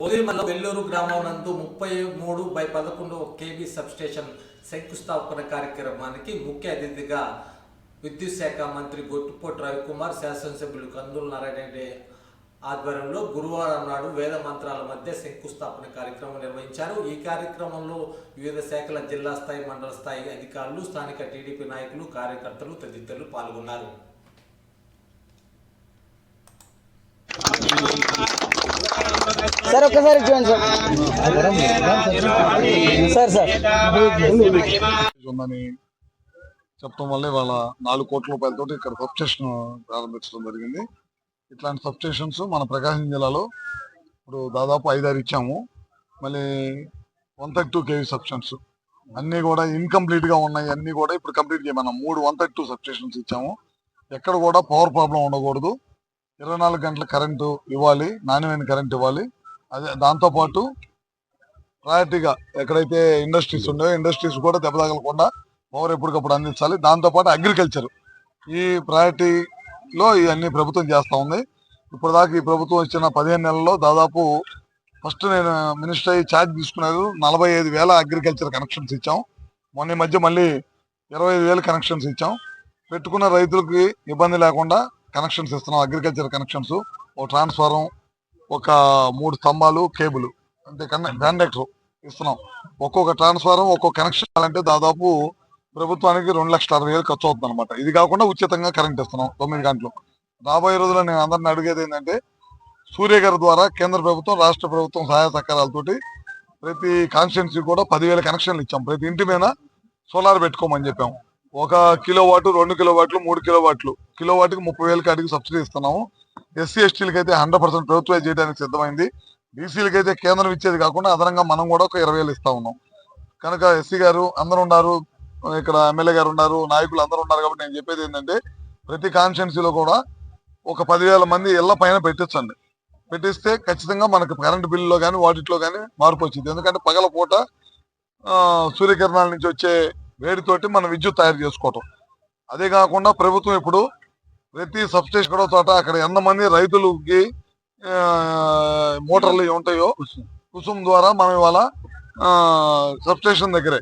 ఉదయమల్ల వెల్లూరు గ్రామం నందు ముప్పై మూడు బై పదకొండు కేబీ సబ్స్టేషన్ శంకుస్థాపన కార్యక్రమానికి ముఖ్య అతిథిగా విద్యుత్ శాఖ మంత్రి గొట్టుపోటి రవికుమార్ శాసనసభ్యులు కందుల నారాయణ రెడ్డి ఆధ్వర్యంలో గురువారం నాడు వేద మంత్రాల మధ్య శంకుస్థాపన కార్యక్రమం నిర్వహించారు. ఈ కార్యక్రమంలో వివిధ శాఖల జిల్లా స్థాయి మండల స్థాయి అధికారులు స్థానిక టీడీపీ నాయకులు కార్యకర్తలు తదితరులు పాల్గొన్నారు. సార్ ఒక్కసారి చూడండి సార్. Sir sir. చెప్పడం వల్ల ఇవాళ నాలుగు కోట్ల రూపాయలతో ఇక్కడ సబ్స్టేషన్ ప్రారంభించడం జరిగింది. ఇట్లాంటి సబ్ స్టేషన్స్ మన ప్రకాశం జిల్లాలో ఇప్పుడు దాదాపు ఐదారు ఇచ్చాము. మళ్ళీ one thirty two KV substations. అన్నీ కూడా ఇన్కంప్లీట్గా ఉన్నాయి. అన్నీ కూడా ఇప్పుడు కంప్లీట్ చేయమన్నాం. మూడు వన్ థర్టీ టూ సబ్స్టేషన్స్ ఇచ్చాము. ఎక్కడ కూడా పవర్ ప్రాబ్లం ఉండకూడదు. ఇరవై నాలుగు గంటల కరెంటు ఇవ్వాలి. నాణ్యమైన కరెంట్ ఇవ్వాలి. అదే దాంతోపాటు ప్రయారిటీగా ఎక్కడైతే ఇండస్ట్రీస్ ఉన్నాయో ఇండస్ట్రీస్ కూడా దెబ్బతగలకుండా పవర్ ఎప్పటికప్పుడు అందించాలి. దాంతో పాటు అగ్రికల్చర్. ఈ ప్రయారిటీలో ఇవన్నీ ప్రభుత్వం చేస్తూ ఉంది. ఇప్పుడు దాకా ఈ ప్రభుత్వం ఇచ్చిన పదిహేను నెలల్లో దాదాపు ఫస్ట్ నేను మినిస్టర్ అయ్యి ఛార్జ్ తీసుకున్నారు. నలభై ఐదు వేల అగ్రికల్చర్ కనెక్షన్స్ ఇచ్చాం. మొన్న ఈ మధ్య మళ్ళీ ఇరవై ఐదు వేల కనెక్షన్స్ ఇచ్చాం. పెట్టుకున్న రైతులకి ఇబ్బంది లేకుండా కనెక్షన్స్ ఇస్తున్నాం. Agriculture connections. ఒక ట్రాన్స్ఫారం ఒక మూడు స్తంభాలు కేబుల్ అంటే కండక్టర్ ఇస్తున్నాం. ఒక్కొక్క ట్రాన్స్ఫారం ఒక్కొక్క కనెక్షన్ అంటే దాదాపు ప్రభుత్వానికి రెండు లక్షల అరవై వేలు ఖర్చు అవుతుంది అనమాట ఇది కాకుండా ఉచితంగా కరెంట్ ఇస్తున్నాం తొమ్మిది గంటలు. రాబోయే రోజుల్లో నేను అందరిని అడిగేది ఏంటంటే సూర్య గారి ద్వారా కేంద్ర ప్రభుత్వం రాష్ట్ర ప్రభుత్వం సహాయ సహకారాలతోటి ప్రతి కాన్స్టిట్యున్సీ కూడా పదివేల కనెక్షన్లు ఇచ్చాం. ప్రతి ఇంటి మీద సోలార్ పెట్టుకోమని చెప్పాము ఒక కిలో వాటు రెండు కిలో వాట్లు మూడు కిలో వాట్లు కిలో వాటికి ముప్పై వేలకి అడిగి సబ్సిడీ ఇస్తున్నాము. ఎస్సీ ఎస్టీలకి అయితే హండ్రెడ్ పర్సెంట్ ప్రభుత్వం చేయడానికి సిద్ధమైంది. బీసీలకి అయితే కేంద్రం ఇచ్చేది కాకుండా అదనంగా మనం కూడా ఒక ఇరవై వేలు ఇస్తా ఉన్నాం. కనుక ఎస్సీ గారు అందరూ ఉన్నారు ఇక్కడ ఎమ్మెల్యే గారు ఉన్నారు నాయకులు అందరూ ఉన్నారు కాబట్టి నేను చెప్పేది ఏంటంటే ప్రతి కాన్స్టిట్యున్సీలో కూడా ఒక పదివేల మంది ఇళ్ళ పైన పెట్టించండి పెట్టిస్తే ఖచ్చితంగా మనకు కరెంట్ బిల్లులో కానీ వాటిలో కానీ మార్పు వచ్చింది. ఎందుకంటే పగల పూట సూర్యకిరణాల నుంచి వచ్చే వేడితోటి మనం విద్యుత్ తయారు చేసుకోవటం. అదే కాకుండా ప్రభుత్వం ఇప్పుడు ప్రతి సబ్స్టేషన్ కూడా చోట అక్కడ ఎంతమంది రైతులకి ఆ, మోటార్లు ఉంటాయో కుసుమ్ ద్వారా మనం ఇవాళ సబ్స్టేషన్ దగ్గరే.